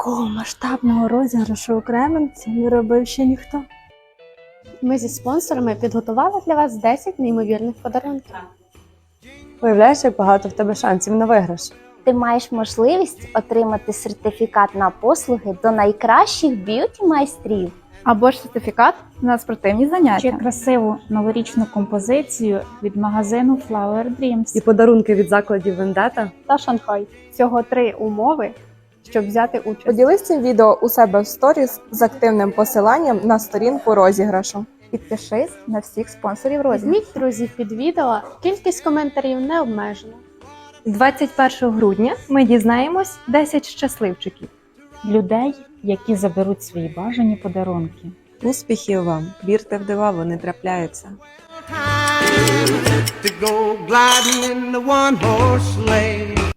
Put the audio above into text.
Такого масштабного розіграшу у Кременці не робив ще ніхто. Ми зі спонсорами підготували для вас 10 неймовірних подарунків. Уявляєш, як багато в тебе шансів на виграш. Ти маєш можливість отримати сертифікат на послуги до найкращих б'юті майстрів. або ж сертифікат на спортивні Чи заняття. красиву новорічну композицію від магазину Flower Dreams. І подарунки від закладів Вендета. Та Шанхай. Всього три умови, щоб взяти участь. Поділись цим відео у себе в сторіс з активним посиланням на сторінку розіграшу. Підпишись на всіх спонсорів розіграшу. Візьміть друзів під відео, кількість коментарів не обмежена. 21 грудня ми дізнаємось 10 щасливчиків. Людей, які заберуть свої бажані подарунки. Успіхів вам! Вірте в дива, вони трапляються. to go gliding in the one horse sleigh.